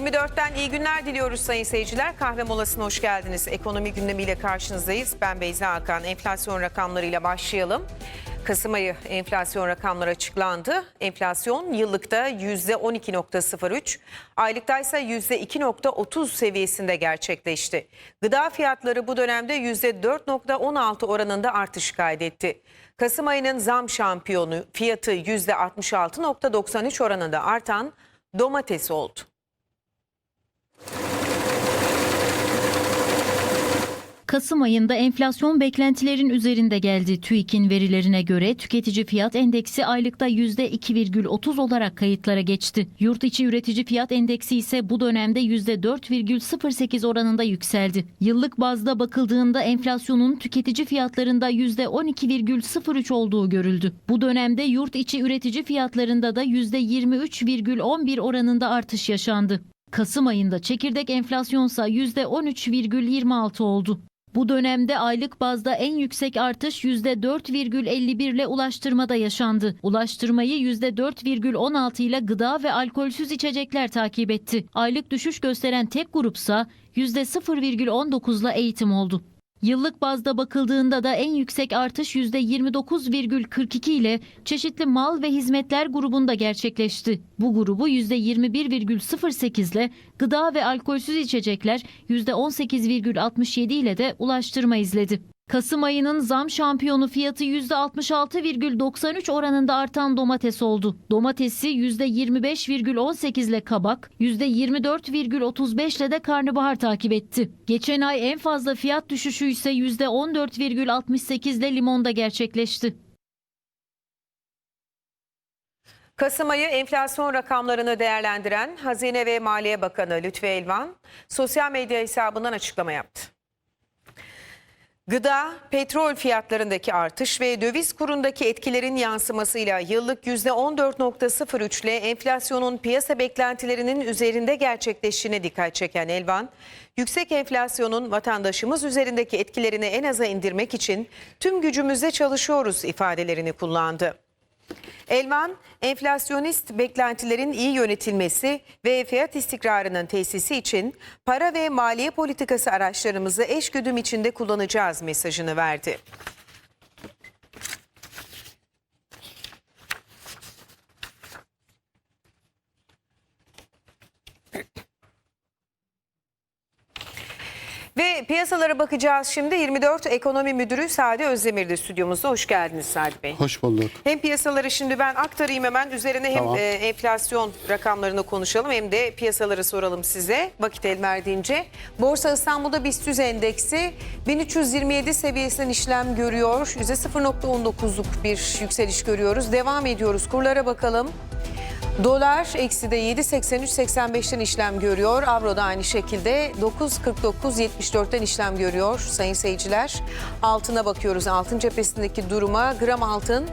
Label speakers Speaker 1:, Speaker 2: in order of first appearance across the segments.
Speaker 1: 24'ten iyi günler diliyoruz sayın seyirciler. Kahve molasına hoş geldiniz. Ekonomi gündemiyle karşınızdayız. Ben Beyza Hakan. Enflasyon rakamlarıyla başlayalım. Kasım ayı enflasyon rakamları açıklandı. Enflasyon yıllıkta %12.03, aylıkta ise %2.30 seviyesinde gerçekleşti. Gıda fiyatları bu dönemde %4.16 oranında artış kaydetti. Kasım ayının zam şampiyonu fiyatı %66.93 oranında artan domates oldu.
Speaker 2: Kasım ayında enflasyon beklentilerin üzerinde geldi. TÜİK'in verilerine göre tüketici fiyat endeksi aylıkta %2,30 olarak kayıtlara geçti. Yurt içi üretici fiyat endeksi ise bu dönemde %4,08 oranında yükseldi. Yıllık bazda bakıldığında enflasyonun tüketici fiyatlarında %12,03 olduğu görüldü. Bu dönemde yurt içi üretici fiyatlarında da %23,11 oranında artış yaşandı. Kasım ayında çekirdek enflasyonsa %13,26 oldu. Bu dönemde aylık bazda en yüksek artış %4,51 ile ulaştırmada yaşandı. Ulaştırmayı %4,16 ile gıda ve alkolsüz içecekler takip etti. Aylık düşüş gösteren tek grupsa %0,19 ile eğitim oldu. Yıllık bazda bakıldığında da en yüksek artış %29,42 ile çeşitli mal ve hizmetler grubunda gerçekleşti. Bu grubu %21,08 ile gıda ve alkolsüz içecekler %18,67 ile de ulaştırma izledi. Kasım ayının zam şampiyonu fiyatı %66,93 oranında artan domates oldu. Domatesi %25,18 ile kabak, %24,35 ile de karnabahar takip etti. Geçen ay en fazla fiyat düşüşü ise %14,68 ile limonda gerçekleşti.
Speaker 1: Kasım ayı enflasyon rakamlarını değerlendiren Hazine ve Maliye Bakanı Lütfi Elvan sosyal medya hesabından açıklama yaptı. Gıda, petrol fiyatlarındaki artış ve döviz kurundaki etkilerin yansımasıyla yıllık %14.03 ile enflasyonun piyasa beklentilerinin üzerinde gerçekleştiğine dikkat çeken Elvan, yüksek enflasyonun vatandaşımız üzerindeki etkilerini en aza indirmek için tüm gücümüzle çalışıyoruz ifadelerini kullandı. Elvan, enflasyonist beklentilerin iyi yönetilmesi ve fiyat istikrarının tesisi için para ve maliye politikası araçlarımızı eşgüdüm içinde kullanacağız mesajını verdi. Piyasalara bakacağız şimdi. 24 Ekonomi Müdürü Sadi Özdemir de stüdyomuzda. Hoş geldiniz Sadi Bey.
Speaker 3: Hoş bulduk.
Speaker 1: Hem piyasaları şimdi ben aktarayım hemen üzerine hem
Speaker 3: Tamam.
Speaker 1: e, enflasyon rakamlarını konuşalım hem de piyasaları soralım size vakit el verdiğince. Borsa İstanbul'da BIST endeksi 1327 seviyesinden işlem görüyor. %0.19'luk bir yükseliş görüyoruz. Devam ediyoruz. Kurlara bakalım. Dolar eksi de 7.83.85'ten işlem görüyor. Avro da aynı şekilde 9.49.74'ten işlem görüyor sayın seyirciler. Altına bakıyoruz altın cephesindeki duruma. Gram altın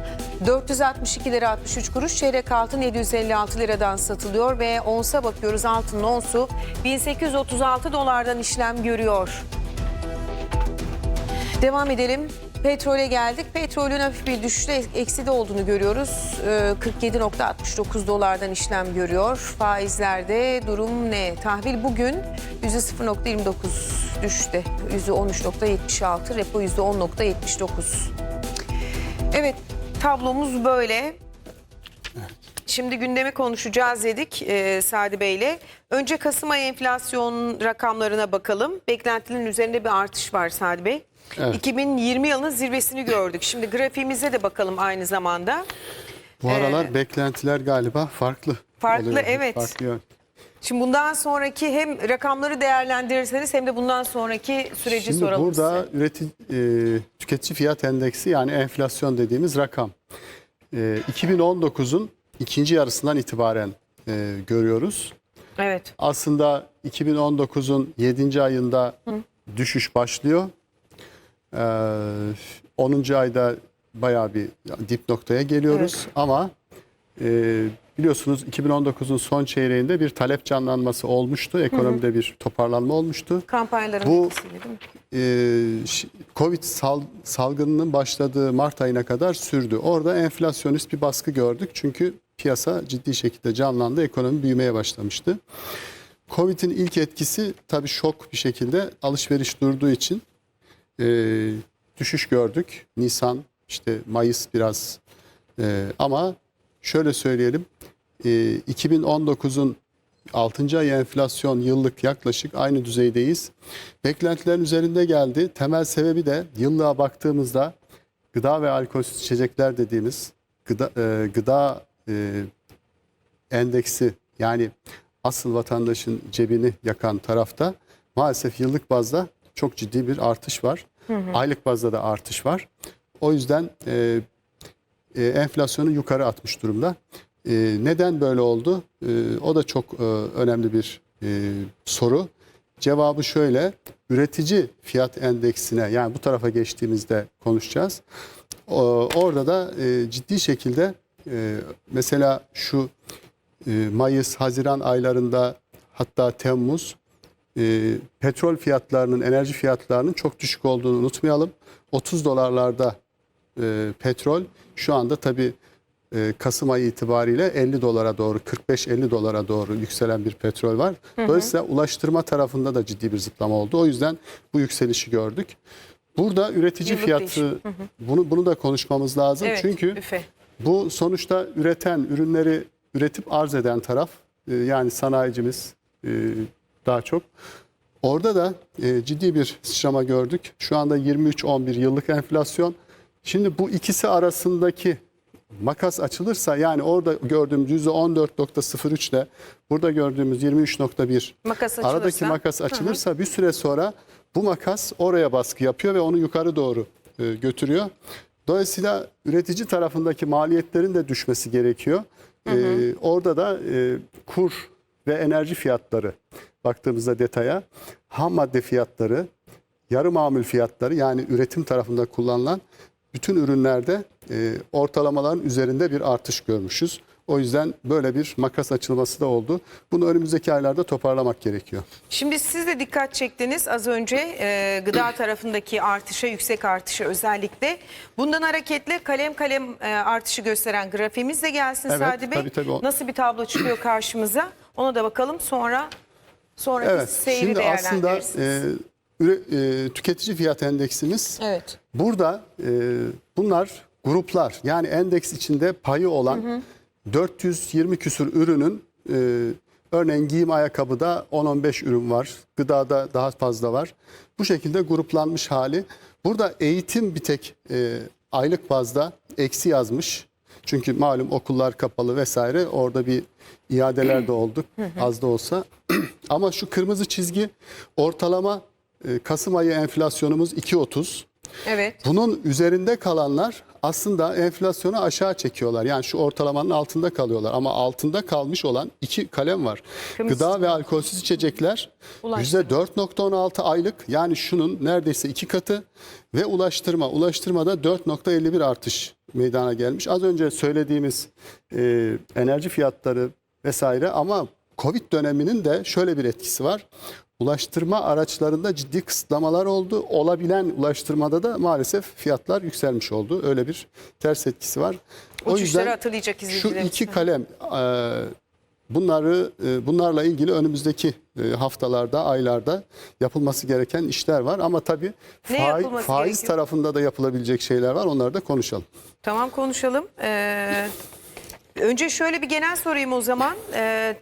Speaker 1: 462 lira 63 kuruş. Çeyrek altın 756 liradan satılıyor ve onsa bakıyoruz altın onsu 1836 dolardan işlem görüyor. Devam edelim. Petrole geldik. Petrolün hafif bir düşüşle ekside olduğunu görüyoruz. Ee, 47.69 dolardan işlem görüyor. Faizlerde durum ne? Tahvil bugün %0.29 düştü. %13.76, repo %10.79. Evet, tablomuz böyle. Şimdi gündemi konuşacağız dedik e, Sadi Bey'le. Önce Kasım ayı enflasyon rakamlarına bakalım. Beklentilerin üzerinde bir artış var Sadi Bey.
Speaker 3: Evet.
Speaker 1: 2020 yılının zirvesini gördük. Şimdi grafiğimize de bakalım aynı zamanda.
Speaker 3: Bu aralar beklentiler galiba farklı.
Speaker 1: Farklı,
Speaker 3: oluyor.
Speaker 1: evet.
Speaker 3: Farklı yön.
Speaker 1: Şimdi bundan sonraki hem rakamları değerlendirirseniz hem de bundan sonraki süreci
Speaker 3: Şimdi
Speaker 1: soralım
Speaker 3: burada
Speaker 1: size.
Speaker 3: üretici, e, tüketici fiyat endeksi yani enflasyon dediğimiz rakam. E, 2019'un ikinci yarısından itibaren e, görüyoruz.
Speaker 1: Evet.
Speaker 3: Aslında 2019'un 7. ayında düşüş başlıyor. Ee, 10. ayda bayağı bir dip noktaya geliyoruz.
Speaker 1: Evet.
Speaker 3: Ama e, biliyorsunuz 2019'un son çeyreğinde bir talep canlanması olmuştu. Ekonomide bir toparlanma olmuştu.
Speaker 1: Kampanyaların
Speaker 3: Bu-
Speaker 1: etkisiyle değil mi?
Speaker 3: Ş- Covid sal- salgınının başladığı Mart ayına kadar sürdü. Orada enflasyonist bir baskı gördük. Çünkü piyasa ciddi şekilde canlandı. Ekonomi büyümeye başlamıştı. Covid'in ilk etkisi tabii şok bir şekilde alışveriş durduğu için e, düşüş gördük. Nisan, işte Mayıs biraz e, ama şöyle söyleyelim e, 2019'un 6. ay enflasyon yıllık yaklaşık aynı düzeydeyiz. Beklentilerin üzerinde geldi. Temel sebebi de yıllığa baktığımızda gıda ve alkolsüz içecekler dediğimiz gıda, e, gıda e, endeksi yani asıl vatandaşın cebini yakan tarafta maalesef yıllık bazda çok ciddi bir artış var. Aylık bazda da artış var. O yüzden e, e, enflasyonu yukarı atmış durumda. E, neden böyle oldu? E, o da çok e, önemli bir e, soru. Cevabı şöyle, üretici fiyat endeksine yani bu tarafa geçtiğimizde konuşacağız. O- orada da e, ciddi şekilde e, mesela şu e, Mayıs, Haziran aylarında hatta Temmuz e, petrol fiyatlarının, enerji fiyatlarının çok düşük olduğunu unutmayalım. 30 dolarlarda e, petrol şu anda tabii e, Kasım ayı itibariyle 50 dolara doğru 45-50 dolara doğru yükselen bir petrol var. Dolayısıyla ulaştırma tarafında da ciddi bir zıplama oldu. O yüzden bu yükselişi gördük. Burada üretici
Speaker 1: Yıllık
Speaker 3: fiyatı
Speaker 1: değişim.
Speaker 3: bunu bunu da konuşmamız lazım.
Speaker 1: Evet,
Speaker 3: Çünkü
Speaker 1: üfe.
Speaker 3: Bu sonuçta üreten, ürünleri üretip arz eden taraf e, yani sanayicimiz e, daha çok. Orada da e, ciddi bir sıçrama gördük. Şu anda 23-11 yıllık enflasyon. Şimdi bu ikisi arasındaki makas açılırsa yani orada gördüğümüz %14.03 ile burada gördüğümüz 23.1
Speaker 1: Makas
Speaker 3: aradaki
Speaker 1: açılırsa-
Speaker 3: makas açılırsa bir süre sonra bu makas oraya baskı yapıyor ve onu yukarı doğru götürüyor. Dolayısıyla üretici tarafındaki maliyetlerin de düşmesi gerekiyor. E, orada da e, kur ve enerji fiyatları baktığımızda detaya ham madde fiyatları, yarı mamul fiyatları yani üretim tarafında kullanılan bütün ürünlerde e, ortalamaların üzerinde bir artış görmüşüz. O yüzden böyle bir makas açılması da oldu. Bunu önümüzdeki aylarda toparlamak gerekiyor.
Speaker 1: Şimdi siz de dikkat çektiniz az önce e, gıda tarafındaki artışa, yüksek artışa özellikle. Bundan hareketle kalem kalem e, artışı gösteren grafiğimiz de gelsin
Speaker 3: Evet,
Speaker 1: Sadi Bey.
Speaker 3: tabii, tabii.
Speaker 1: Nasıl bir tablo çıkıyor karşımıza? Ona da bakalım sonra sonraki
Speaker 3: Evet,
Speaker 1: seyri
Speaker 3: şimdi aslında
Speaker 1: değerlendirirsiniz.
Speaker 3: e, üre- e, tüketici fiyat endeksimiz
Speaker 1: evet.
Speaker 3: Burada e, bunlar gruplar yani endeks içinde payı olan 420 küsur ürünün e, örneğin giyim ayakkabıda 10-15 ürün var. Gıdada daha fazla var. Bu şekilde gruplanmış hali. Burada eğitim bir tek e, aylık bazda eksi yazmış. Çünkü malum okullar kapalı vesaire orada bir iadeler de oldu az da olsa. Ama şu kırmızı çizgi ortalama e, Kasım ayı enflasyonumuz 2.30.
Speaker 1: Evet.
Speaker 3: Bunun üzerinde kalanlar aslında enflasyonu aşağı çekiyorlar. Yani şu ortalamanın altında kalıyorlar. Ama altında kalmış olan iki kalem var.
Speaker 1: Kırmızı
Speaker 3: Gıda ve alkolsüz içecekler
Speaker 1: Ulaştırma.
Speaker 3: %4.16 aylık yani şunun neredeyse iki katı ve ulaştırma. Ulaştırmada 4.51 artış meydana gelmiş. Az önce söylediğimiz e, enerji fiyatları vesaire ama Covid döneminin de şöyle bir etkisi var. Ulaştırma araçlarında ciddi kısıtlamalar oldu. Olabilen ulaştırmada da maalesef fiyatlar yükselmiş oldu. Öyle bir ters etkisi var.
Speaker 1: Uçuşları hatırlayacak
Speaker 3: şu iki kalem e, bunları e, bunlarla ilgili önümüzdeki e, haftalarda, aylarda yapılması gereken işler var. Ama tabii faiz, faiz
Speaker 1: gerekiyor?
Speaker 3: tarafında da yapılabilecek şeyler var. Onları da konuşalım.
Speaker 1: Tamam konuşalım. Ee, önce şöyle bir genel sorayım o zaman. Ee,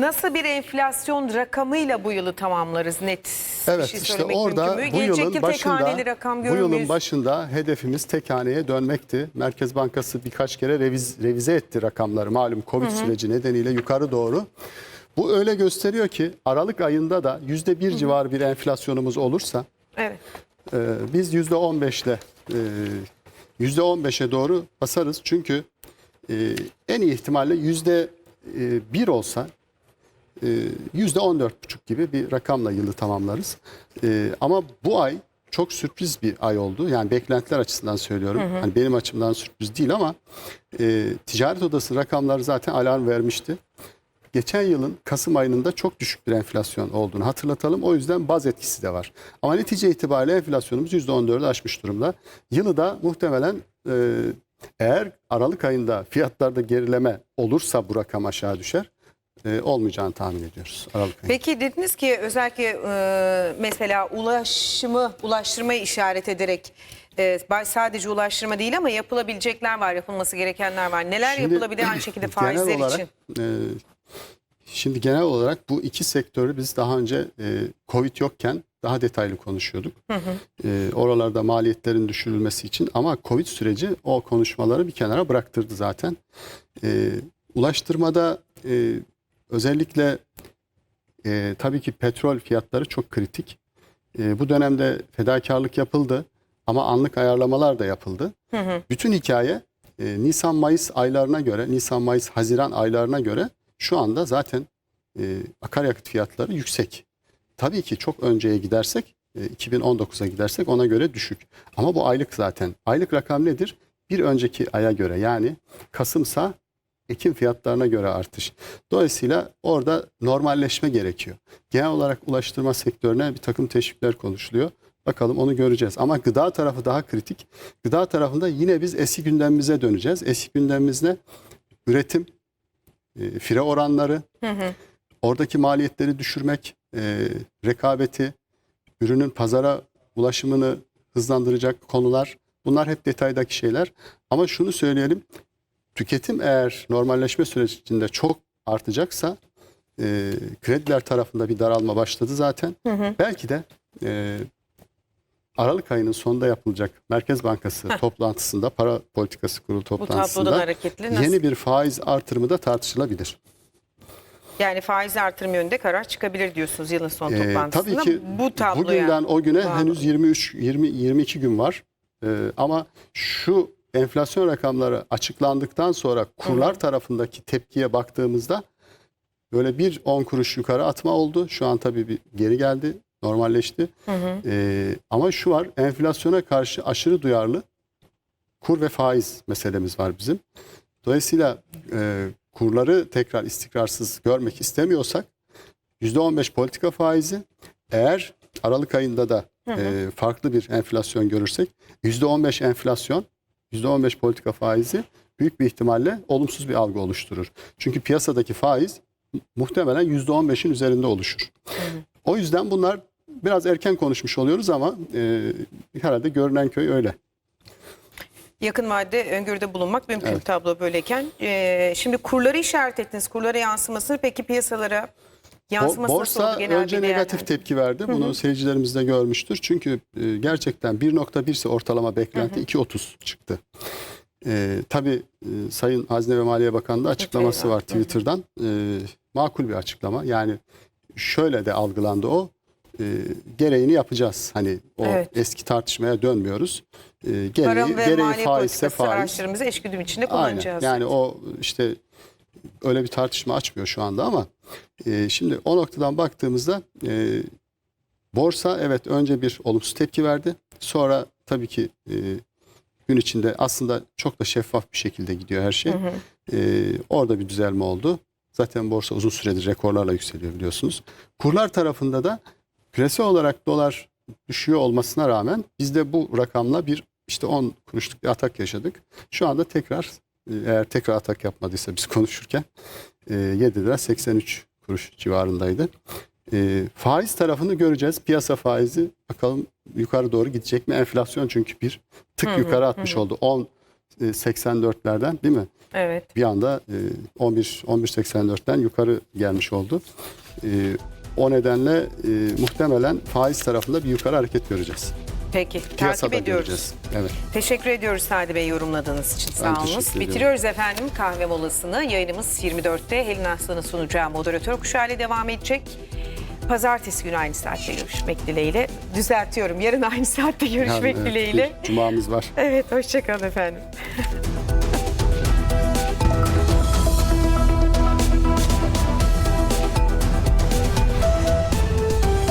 Speaker 1: nasıl bir enflasyon rakamıyla bu yılı tamamlarız net bir
Speaker 3: Evet
Speaker 1: şey
Speaker 3: işte orada bu
Speaker 1: Gelecek
Speaker 3: yılın başında
Speaker 1: rakam
Speaker 3: bu yılın başında hedefimiz tek haneye dönmekti. Merkez Bankası birkaç kere reviz, revize etti rakamları. Malum Covid süreci nedeniyle yukarı doğru. Bu öyle gösteriyor ki Aralık ayında da yüzde bir civarı bir enflasyonumuz olursa
Speaker 1: Evet.
Speaker 3: Ee, biz yüzde on beşle yüzde on beşe doğru basarız. Çünkü e, en iyi ihtimalle yüzde e, bir olsa e, yüzde on dört buçuk gibi bir rakamla yılı tamamlarız. E, ama bu ay çok sürpriz bir ay oldu. Yani beklentiler açısından söylüyorum. Hani benim açımdan sürpriz değil ama e, ticaret odası rakamları zaten alarm vermişti geçen yılın Kasım ayının da çok düşük bir enflasyon olduğunu hatırlatalım. O yüzden baz etkisi de var. Ama netice itibariyle enflasyonumuz %14'ü aşmış durumda. Yılı da muhtemelen e, eğer Aralık ayında fiyatlarda gerileme olursa bu rakam aşağı düşer. E, olmayacağını tahmin ediyoruz Aralık ayında.
Speaker 1: Peki dediniz ki özellikle e, mesela ulaşımı, ulaştırmayı işaret ederek e, sadece ulaştırma değil ama yapılabilecekler var, yapılması gerekenler var. Neler
Speaker 3: Şimdi
Speaker 1: yapılabilir aynı şekilde
Speaker 3: genel
Speaker 1: faizler
Speaker 3: olarak,
Speaker 1: için?
Speaker 3: e, şimdi genel olarak bu iki sektörü biz daha önce e, Covid yokken daha detaylı konuşuyorduk. E, oralarda maliyetlerin düşürülmesi için ama Covid süreci o konuşmaları bir kenara bıraktırdı zaten. E, ulaştırmada e, özellikle e, tabii ki petrol fiyatları çok kritik. E, bu dönemde fedakarlık yapıldı ama anlık ayarlamalar da yapıldı. Bütün hikaye e, Nisan-Mayıs aylarına göre, Nisan-Mayıs-Haziran aylarına göre şu anda zaten e, akaryakıt fiyatları yüksek. Tabii ki çok önceye gidersek, e, 2019'a gidersek ona göre düşük. Ama bu aylık zaten. Aylık rakam nedir? Bir önceki aya göre yani Kasımsa Ekim fiyatlarına göre artış. Dolayısıyla orada normalleşme gerekiyor. Genel olarak ulaştırma sektörüne bir takım teşvikler konuşuluyor. Bakalım onu göreceğiz. Ama gıda tarafı daha kritik. Gıda tarafında yine biz eski gündemimize döneceğiz. Eski gündemimiz ne? Üretim, e, fire oranları, oradaki maliyetleri düşürmek, e, rekabeti, ürünün pazara ulaşımını hızlandıracak konular. Bunlar hep detaydaki şeyler. Ama şunu söyleyelim. Tüketim eğer normalleşme sürecinde çok artacaksa e, krediler tarafında bir daralma başladı zaten. Belki de e, Aralık ayının sonunda yapılacak Merkez Bankası toplantısında, para politikası kurulu toplantısında
Speaker 1: hareketle nasıl?
Speaker 3: yeni bir faiz artırımı da tartışılabilir.
Speaker 1: Yani faiz artırım yönünde karar çıkabilir diyorsunuz yılın son
Speaker 3: Ee,
Speaker 1: toplantısında.
Speaker 3: tabii ki
Speaker 1: bu tabloya
Speaker 3: bugünden o güne
Speaker 1: bağlı.
Speaker 3: henüz 23 20 22 gün var. Ee, ama şu enflasyon rakamları açıklandıktan sonra kurlar tarafındaki tepkiye baktığımızda böyle bir 10 kuruş yukarı atma oldu. Şu an tabii bir geri geldi, normalleşti. Ee, ama şu var, enflasyona karşı aşırı duyarlı kur ve faiz meselemiz var bizim. Dolayısıyla e, kurları tekrar istikrarsız görmek istemiyorsak %15 politika faizi eğer Aralık ayında da e, farklı bir enflasyon görürsek %15 enflasyon, %15 politika faizi büyük bir ihtimalle olumsuz bir algı oluşturur. Çünkü piyasadaki faiz mu- muhtemelen %15'in üzerinde oluşur. O yüzden bunlar biraz erken konuşmuş oluyoruz ama e, herhalde görünen köy öyle.
Speaker 1: Yakın vadede öngörüde bulunmak mümkün
Speaker 3: Evet.
Speaker 1: tablo böyleyken. Ee, şimdi kurları işaret ettiniz. Kurlara yansıması peki piyasalara yansıması
Speaker 3: Borsa
Speaker 1: oldu genel
Speaker 3: önce negatif tepki verdi. Bunu seyircilerimiz de görmüştür. Çünkü e, gerçekten 1.1 ise ortalama beklenti 2.30 çıktı. E, tabii e, Sayın Hazine ve Maliye Bakanı da açıklaması var Twitter'dan. E, makul bir açıklama. Yani şöyle de algılandı o. E, gereğini yapacağız. Hani o
Speaker 1: Evet.
Speaker 3: eski tartışmaya dönmüyoruz. E, gereği,
Speaker 1: ve
Speaker 3: gereği faizse faiz.
Speaker 1: araçlarımızı eşgüdüm içinde
Speaker 3: Aynen.
Speaker 1: kullanacağız.
Speaker 3: Yani o işte öyle bir tartışma açmıyor şu anda ama e, şimdi o noktadan baktığımızda e, borsa evet önce bir olumsuz tepki verdi. Sonra tabii ki e, gün içinde aslında çok da şeffaf bir şekilde gidiyor her şey. E, orada bir düzelme oldu. Zaten borsa uzun süredir rekorlarla yükseliyor biliyorsunuz. Kurlar tarafında da küresel olarak dolar düşüyor olmasına rağmen biz de bu rakamla bir işte 10 kuruşluk bir atak yaşadık. Şu anda tekrar eğer tekrar atak yapmadıysa biz konuşurken e, 7 lira 83 kuruş civarındaydı. E, faiz tarafını göreceğiz. Piyasa faizi bakalım yukarı doğru gidecek mi? Enflasyon çünkü bir tık yukarı atmış oldu. 10 e, 84'lerden değil mi?
Speaker 1: Evet.
Speaker 3: Bir anda e, 11 11.84'ten yukarı gelmiş oldu. E, o nedenle e, muhtemelen faiz tarafında bir yukarı hareket göreceğiz.
Speaker 1: Peki.
Speaker 3: Piyasada
Speaker 1: Takip ediyoruz.
Speaker 3: göreceğiz. Evet.
Speaker 1: Teşekkür ediyoruz Sadi Bey yorumladığınız için.
Speaker 3: Ben
Speaker 1: Sağ
Speaker 3: teşekkür ediyorum.
Speaker 1: Bitiriyoruz efendim kahve molasını. Yayınımız 24'te Helin Aslan'ın sunacağı moderatör kuşağıyla devam edecek. Pazartesi günü aynı saatte görüşmek dileğiyle. Düzeltiyorum. Yarın aynı saatte görüşmek
Speaker 3: Yani, evet,
Speaker 1: dileğiyle.
Speaker 3: bir Cumamız var.
Speaker 1: Evet, hoşçakalın efendim.